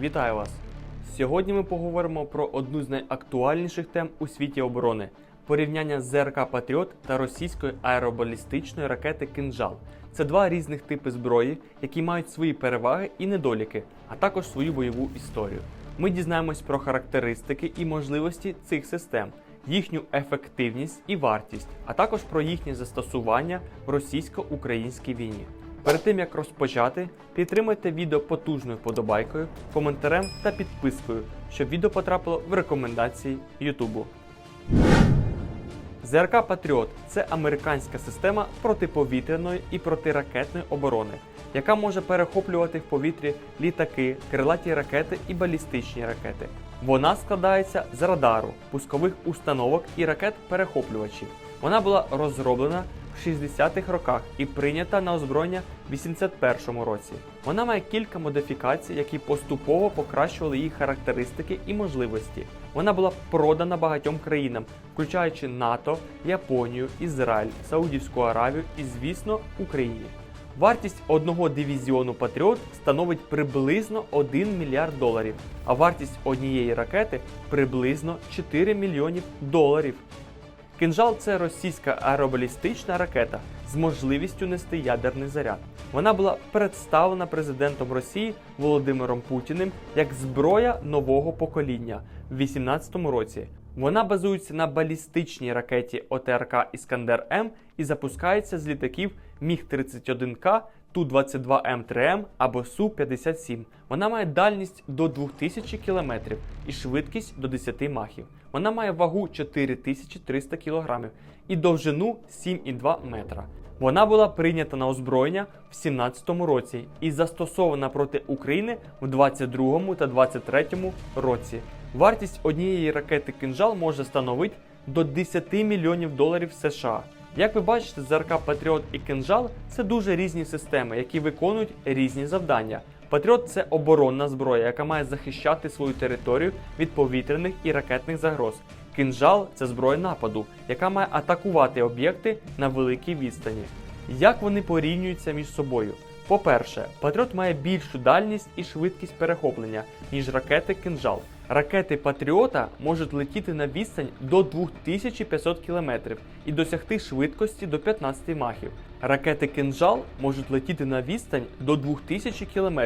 Вітаю вас! Сьогодні ми поговоримо про одну з найактуальніших тем у світі оборони порівняння ЗРК Патріот та російської аеробалістичної ракети Кинжал. Це два різних типи зброї, які мають свої переваги і недоліки, а також свою бойову історію. Ми дізнаємось про характеристики і можливості цих систем, їхню ефективність і вартість, а також про їхнє застосування в російсько-українській війні. Перед тим як розпочати, підтримайте відео потужною вподобайкою, коментарем та підпискою, щоб відео потрапило в рекомендації Ютубу. ЗРК Патріот це американська система протиповітряної і протиракетної оборони, яка може перехоплювати в повітрі літаки, крилаті ракети і балістичні ракети. Вона складається з радару, пускових установок і ракет-перехоплювачів. Вона була розроблена в 60-х роках і прийнята на озброєння в 81-му році. Вона має кілька модифікацій, які поступово покращували її характеристики і можливості. Вона була продана багатьом країнам, включаючи НАТО, Японію, Ізраїль, Саудівську Аравію і, звісно, Україні. Вартість одного дивізіону Патріот становить приблизно 1 мільярд доларів, а вартість однієї ракети приблизно 4 мільйонів доларів. Кинжал це російська аеробалістична ракета з можливістю нести ядерний заряд. Вона була представлена президентом Росії Володимиром Путіним як зброя нового покоління в 18-му році. Вона базується на балістичній ракеті ОТРК Іскандер М і запускається з літаків Міг-31К, Ту-22М3М або Су-57. Вона має дальність до 2000 км і швидкість до 10 махів. Вона має вагу 4300 кг і довжину 7,2 метра. Вона була прийнята на озброєння в 17-му році і застосована проти України в 22-му та 23-му році. Вартість однієї ракети кинжал може становити до 10 мільйонів доларів США. Як ви бачите, ЗРК Патріот і Кинжал це дуже різні системи, які виконують різні завдання. Патріот це оборонна зброя, яка має захищати свою територію від повітряних і ракетних загроз. Кинжал це зброя нападу, яка має атакувати об'єкти на великій відстані. Як вони порівнюються між собою? По-перше, Патріот має більшу дальність і швидкість перехоплення, ніж ракети Кинжал. Ракети Патріота можуть летіти на відстань до 2500 км і досягти швидкості до 15 махів. Ракети Кинжал можуть летіти на відстань до 2000 км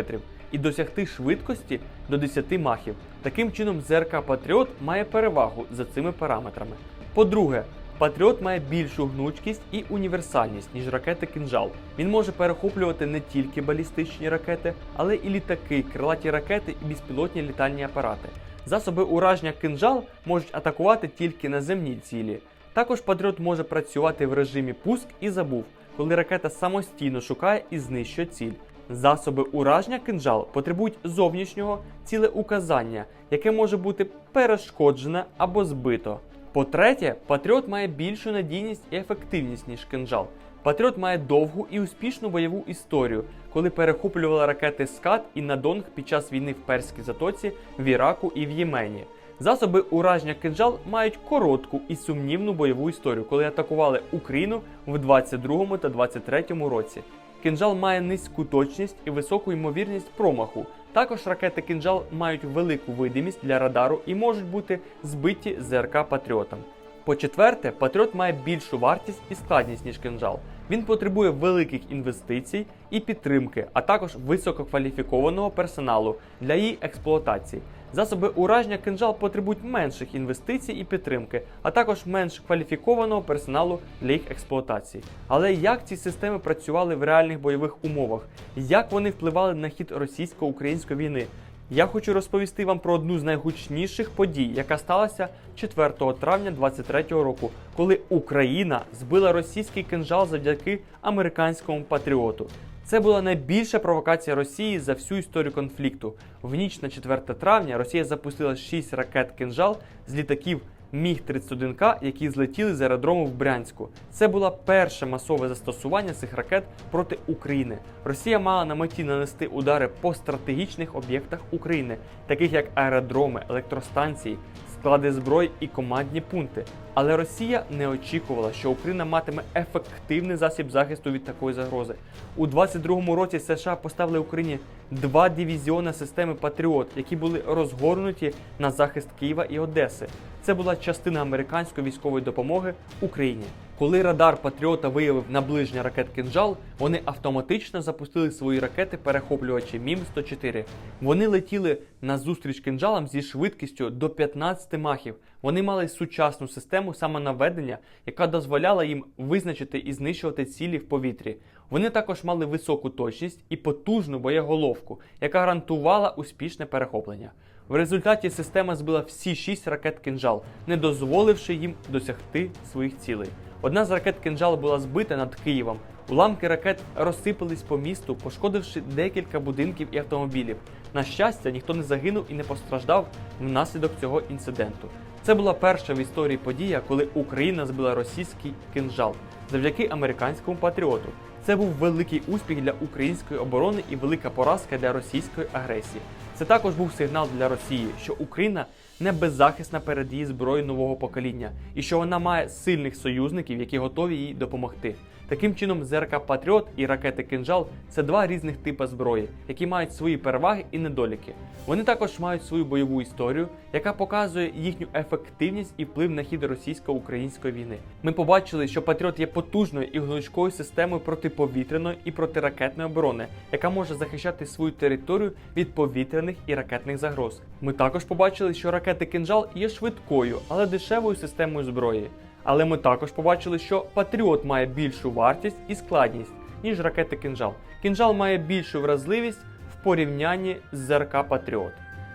і досягти швидкості до 10 махів. Таким чином, ЗРК Патріот має перевагу за цими параметрами. По-друге, Патріот має більшу гнучкість і універсальність, ніж ракети Кинжал. Він може перехоплювати не тільки балістичні ракети, але і літаки, крилаті ракети і безпілотні літальні апарати. Засоби ураження кинжал можуть атакувати тільки наземні цілі. Також Патріот може працювати в режимі пуск і забув, коли ракета самостійно шукає і знищує ціль. Засоби ураження кинжал потребують зовнішнього цілеуказання, яке може бути перешкоджене або збито. По-третє, Патріот має більшу надійність і ефективність, ніж кинжал. Патріот має довгу і успішну бойову історію, коли перехоплювали ракети Скат і Надонг під час війни в Перській затоці, в Іраку і в Ємені. Засоби ураження кинжал мають коротку і сумнівну бойову історію, коли атакували Україну в 22 та 23 році. Кинжал має низьку точність і високу ймовірність промаху. Також ракети кинжал мають велику видимість для радару і можуть бути збиті ЗРК Патріотом. По-четверте, Патріот має більшу вартість і складність, ніж кинжал. Він потребує великих інвестицій і підтримки, а також висококваліфікованого персоналу для її експлуатації. Засоби ураження кинжал потребують менших інвестицій і підтримки, а також менш кваліфікованого персоналу для їх експлуатації. Але як ці системи працювали в реальних бойових умовах? Як вони впливали на хід російсько-української війни? Я хочу розповісти вам про одну з найгучніших подій, яка сталася 4 травня 2023 року, коли Україна збила російський кинжал завдяки американському патріоту. Це була найбільша провокація Росії за всю історію конфлікту. В ніч на 4 травня Росія запустила 6 ракет кинжал з літаків Міг-31К, які злетіли з аеродрому в Брянську. Це було перше масове застосування цих ракет проти України. Росія мала на меті нанести удари по стратегічних об'єктах України, таких як аеродроми, електростанції, склади зброї і командні пункти. Але Росія не очікувала, що Україна матиме ефективний засіб захисту від такої загрози. У 22-му році США поставили Україні два дивізіони системи Патріот, які були розгорнуті на захист Києва і Одеси. Це була частина американської військової допомоги Україні. Коли радар Патріота виявив наближення ракет «Кинжал», вони автоматично запустили свої ракети перехоплювачі МІМ-104. Вони летіли на зустріч кинжалам зі швидкістю до 15 махів. Вони мали сучасну систему самонаведення, яка дозволяла їм визначити і знищувати цілі в повітрі. Вони також мали високу точність і потужну боєголовку, яка гарантувала успішне перехоплення. В результаті система збила всі шість ракет кинжал, не дозволивши їм досягти своїх цілей. Одна з ракет кинжал була збита над Києвом. Уламки ракет розсипались по місту, пошкодивши декілька будинків і автомобілів. На щастя, ніхто не загинув і не постраждав внаслідок цього інциденту. Це була перша в історії подія, коли Україна збила російський кинжал завдяки американському патріоту. Це був великий успіх для української оборони і велика поразка для російської агресії. Це також був сигнал для Росії, що Україна не беззахисна перед її зброєю нового покоління, і що вона має сильних союзників, які готові їй допомогти. Таким чином, ЗРК Патріот і ракети Кинжал це два різних типи зброї, які мають свої переваги і недоліки. Вони також мають свою бойову історію, яка показує їхню ефективність і вплив на хід російсько-української війни. Ми побачили, що Патріот є потужною і гнучкою системою протиповітряної і протиракетної оборони, яка може захищати свою територію від повітряних і ракетних загроз. Ми також побачили, що ракети Кинжал є швидкою, але дешевою системою зброї. Але ми також побачили, що Патріот має більшу вартість і складність, ніж ракети Кинжал. Кинжал має більшу вразливість в порівнянні з ЗРК Патріот.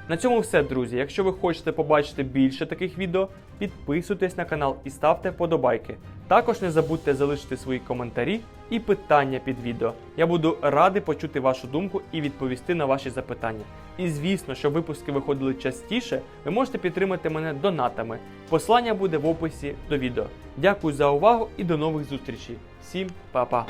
На цьому все, друзі. Якщо ви хочете побачити більше таких відео, підписуйтесь на канал і ставте вподобайки. Також не забудьте залишити свої коментарі і питання під відео. Я буду радий почути вашу думку і відповісти на ваші запитання. І звісно, щоб випуски виходили частіше, ви можете підтримати мене донатами. Посилання буде в описі до відео. Дякую за увагу і до нових зустрічей. Всім па-па!